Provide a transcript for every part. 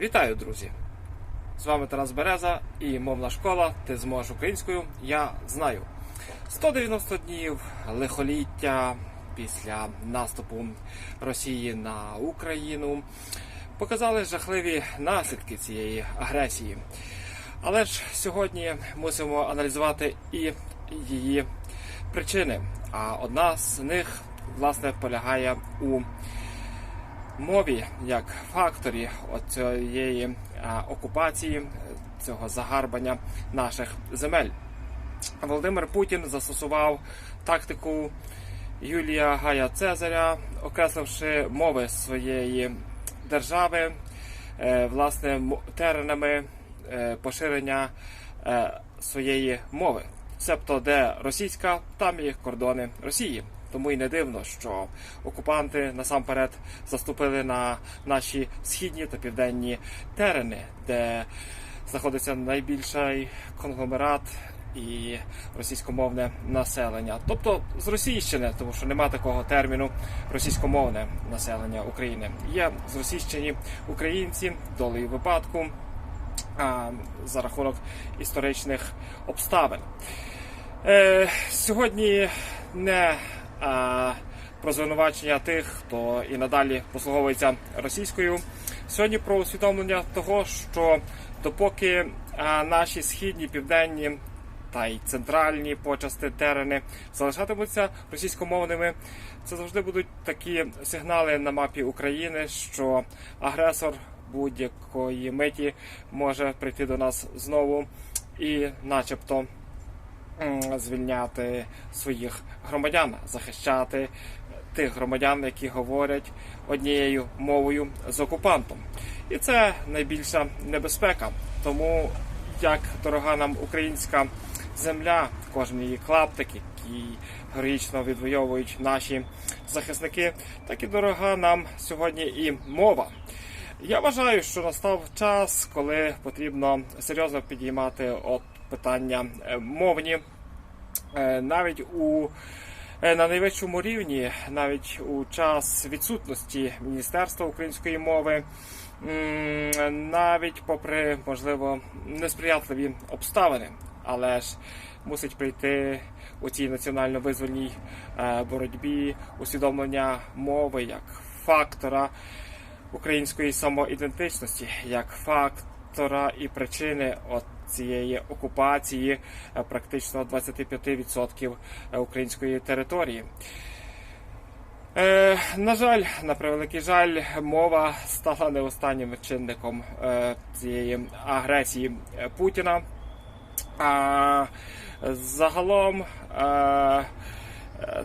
Вітаю, друзі! З вами Тарас Береза і мовна школа. Ти зможеш українською. Я знаю. 190 днів лихоліття після наступу Росії на Україну показали жахливі наслідки цієї агресії. Але ж сьогодні мусимо аналізувати і її причини. А одна з них власне полягає у мові як факторі цієї окупації, цього загарбання наших земель. Володимир Путін застосував тактику Юлія Гая Цезаря, окресливши мови своєї держави, е, власне, теренами е, поширення е, своєї мови. Себто, де російська, там і кордони Росії. Тому і не дивно, що окупанти насамперед заступили на наші східні та південні терени, де знаходиться найбільший конгломерат і російськомовне населення. Тобто з Російщини, тому що нема такого терміну російськомовне населення України. Є зросійщені українці долею випадку а, за рахунок історичних обставин. Е, сьогодні не про звинувачення тих, хто і надалі послуговується російською. Сьогодні про усвідомлення того, що допоки а, наші східні, південні та й центральні почасти терени залишатимуться російськомовними, це завжди будуть такі сигнали на мапі України, що агресор будь-якої миті може прийти до нас знову і, начебто, звільняти своїх громадян, захищати тих громадян, які говорять однією мовою з окупантом. І це найбільша небезпека. Тому як дорога нам українська земля, кожен її клаптик, який героїчно відвоюють наші захисники, так і дорога нам сьогодні і мова. Я вважаю, що настав час, коли потрібно серйозно підіймати от питання е, мовні, навіть у е, на найвищому рівні, навіть у час відсутності Міністерства української мови, навіть попри можливо несприятливі обставини, але ж мусить прийти у цій національно-визвольній е, боротьбі усвідомлення мови як фактора української самоідентичності, як фактора і причини цієї окупації е, практично 25% української території. Е, на жаль, на превеликий жаль, мова стала не останнім чинником е, цієї агресії е, Путіна. А загалом е, е,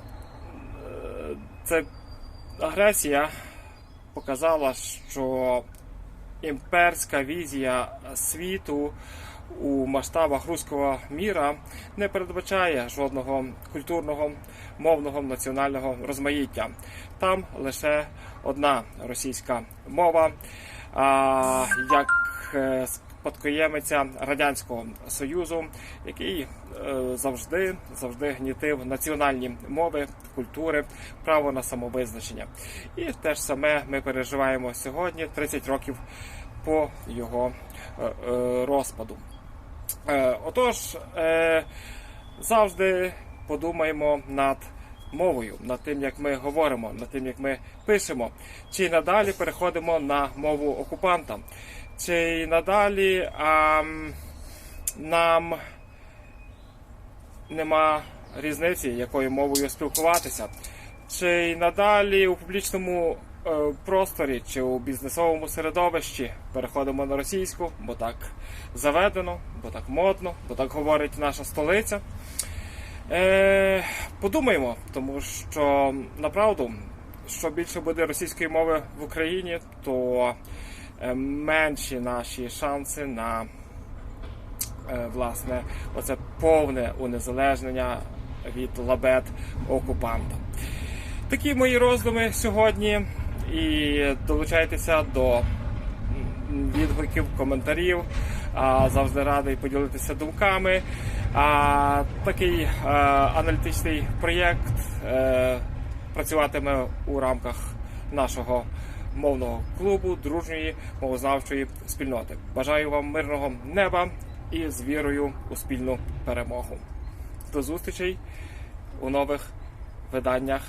це агресія показала, що імперська візія світу у масштабах руського міра не передбачає жодного культурного, мовного, національного розмаїття. Там лише одна російська мова, як е, спадкоємиця радянського союзу, який е, завжди завжди гнітив національні мови, культури, право на самовизначення. І те ж саме ми переживаємо сьогодні, 30 років по його е, е, розпаду. Отож, завжди подумаємо над мовою, над тим, як ми говоримо, над тим, як ми пишемо, чи надалі переходимо на мову окупанта, чи надалі а, нам нема різниці, якою мовою спілкуватися, чи й надалі у публічному е, просторі чи у бізнесовому середовищі переходимо на російську, бо так заведено, бо так модно, бо так говорить наша столиця. Е, подумаємо, тому що направду, що більше буде російської мови в Україні, то менші наші шанси на е, власне оце повне унезалежнення від лабет окупанта. Такі мої роздуми сьогодні. І долучайтеся до відгуків, коментарів. Завжди радий поділитися думками. Такий е, аналітичний проєкт е, працюватиме у рамках нашого мовного клубу, дружньої мовознавчої спільноти. Бажаю вам мирного неба і з вірою у спільну перемогу. До зустрічей у нових виданнях